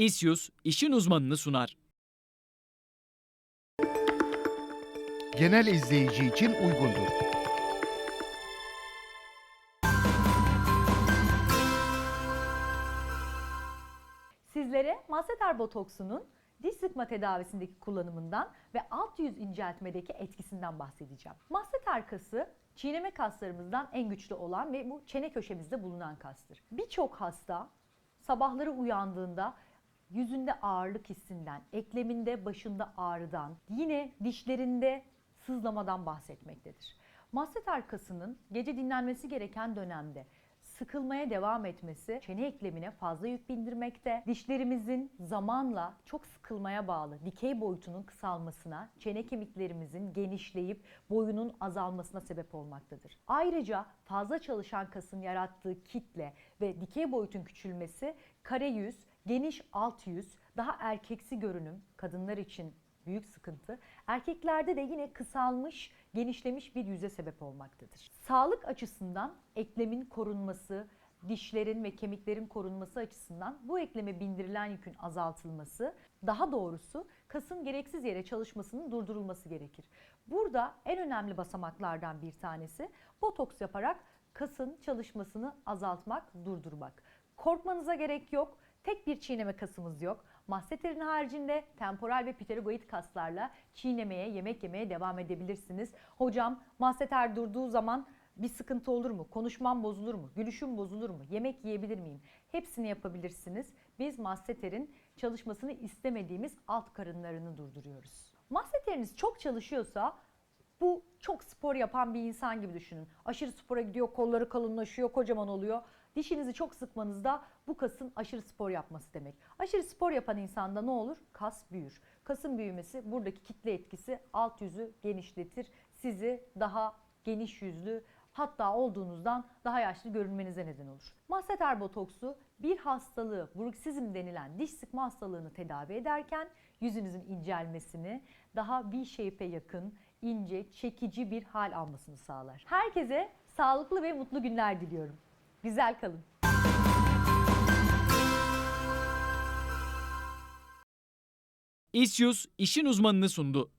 İSYUS işin uzmanını sunar. genel izleyici için uygundur. Sizlere masseter botoksunun diş sıkma tedavisindeki kullanımından ve alt yüz inceltmedeki etkisinden bahsedeceğim. Masseter kası çiğneme kaslarımızdan en güçlü olan ve bu çene köşemizde bulunan kastır. Birçok hasta sabahları uyandığında yüzünde ağırlık hissinden, ekleminde başında ağrıdan, yine dişlerinde sızlamadan bahsetmektedir. Masseter kasının gece dinlenmesi gereken dönemde sıkılmaya devam etmesi çene eklemine fazla yük bindirmekte. Dişlerimizin zamanla çok sıkılmaya bağlı dikey boyutunun kısalmasına, çene kemiklerimizin genişleyip boyunun azalmasına sebep olmaktadır. Ayrıca fazla çalışan kasın yarattığı kitle ve dikey boyutun küçülmesi kare yüz, geniş alt yüz, daha erkeksi görünüm kadınlar için büyük sıkıntı. Erkeklerde de yine kısalmış, genişlemiş bir yüze sebep olmaktadır. Sağlık açısından eklemin korunması, dişlerin ve kemiklerin korunması açısından bu ekleme bindirilen yükün azaltılması, daha doğrusu kasın gereksiz yere çalışmasının durdurulması gerekir. Burada en önemli basamaklardan bir tanesi botoks yaparak kasın çalışmasını azaltmak, durdurmak. Korkmanıza gerek yok. Tek bir çiğneme kasımız yok. Masseterin haricinde temporal ve pterygoid kaslarla çiğnemeye, yemek yemeye devam edebilirsiniz. Hocam masseter durduğu zaman bir sıkıntı olur mu? Konuşmam bozulur mu? Gülüşüm bozulur mu? Yemek yiyebilir miyim? Hepsini yapabilirsiniz. Biz masseterin çalışmasını istemediğimiz alt karınlarını durduruyoruz. Masseteriniz çok çalışıyorsa bu çok spor yapan bir insan gibi düşünün. Aşırı spora gidiyor, kolları kalınlaşıyor, kocaman oluyor. Dişinizi çok sıkmanız da bu kasın aşırı spor yapması demek. Aşırı spor yapan insanda ne olur? Kas büyür. Kasın büyümesi buradaki kitle etkisi alt yüzü genişletir. Sizi daha geniş yüzlü hatta olduğunuzdan daha yaşlı görünmenize neden olur. Masseter botoksu bir hastalığı, bruksizm denilen diş sıkma hastalığını tedavi ederken yüzünüzün incelmesini, daha V-shape'e yakın, ince, çekici bir hal almasını sağlar. Herkese sağlıklı ve mutlu günler diliyorum. Güzel kalın. İSYUS işin uzmanını sundu.